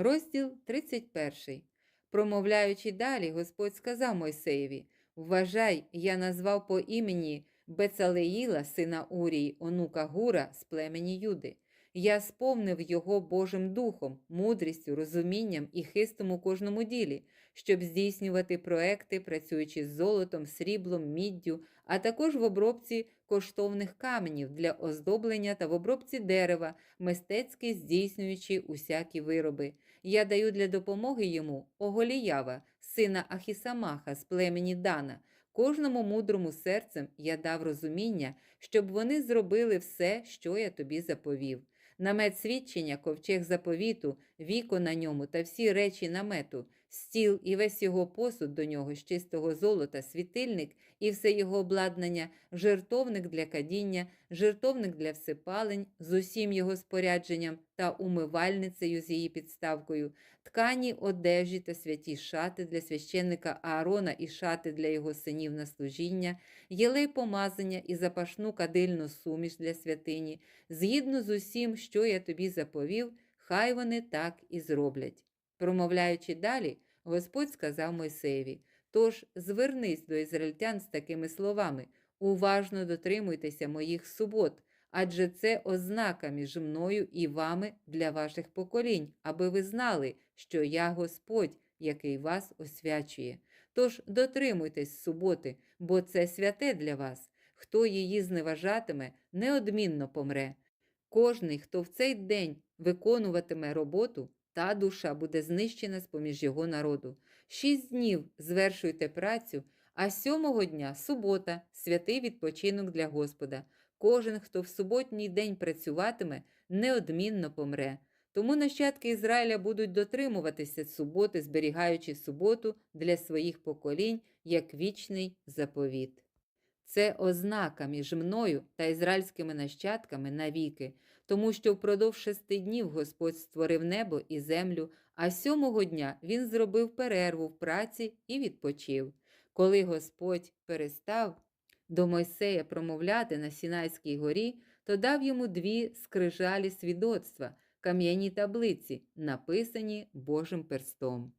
Розділ 31. Промовляючи далі, Господь сказав Мойсеєві: Вважай, я назвав по імені Бецалеїла, сина Урії, онука Гура з племені Юди. Я сповнив його Божим духом, мудрістю, розумінням і хистом у кожному ділі, щоб здійснювати проекти, працюючи з золотом, сріблом, міддю, а також в обробці коштовних каменів для оздоблення та в обробці дерева, мистецьки здійснюючи усякі вироби. Я даю для допомоги йому Оголіява, сина Ахісамаха з племені Дана. Кожному мудрому серцем я дав розуміння, щоб вони зробили все, що я тобі заповів. Намет свідчення, ковчег заповіту, віко на ньому та всі речі намету, стіл і весь його посуд до нього з чистого золота, світильник і все його обладнання, жертовник для кадіння, жертовник для всипалень з усім його спорядженням та умивальницею з її підставкою, ткані одежі та святі шати для священника Аарона і шати для його синів на служіння, єлей помазання і запашну кадильну суміш для святині, згідно з усім, що я тобі заповів, хай вони так і зроблять. Промовляючи далі, Господь сказав Мойсеєві: Тож звернись до ізраїльтян з такими словами: уважно дотримуйтеся моїх субот, адже це ознака між мною і вами для ваших поколінь, аби ви знали, що я Господь, який вас освячує. Тож дотримуйтесь суботи, бо це святе для вас. Хто її зневажатиме, неодмінно помре. Кожний, хто в цей день виконуватиме роботу, та душа буде знищена з поміж його народу. Шість днів звершуйте працю, а сьомого дня субота, святий відпочинок для Господа. Кожен, хто в суботній день працюватиме, неодмінно помре. Тому нащадки Ізраїля будуть дотримуватися суботи, зберігаючи суботу для своїх поколінь як вічний заповіт. Це ознака між мною та ізраїльськими нащадками навіки, тому що впродовж шести днів Господь створив небо і землю, а сьомого дня він зробив перерву в праці і відпочив. Коли Господь перестав до Мойсея промовляти на Сінайській горі, то дав йому дві скрижалі свідоцтва, кам'яні таблиці, написані Божим перстом.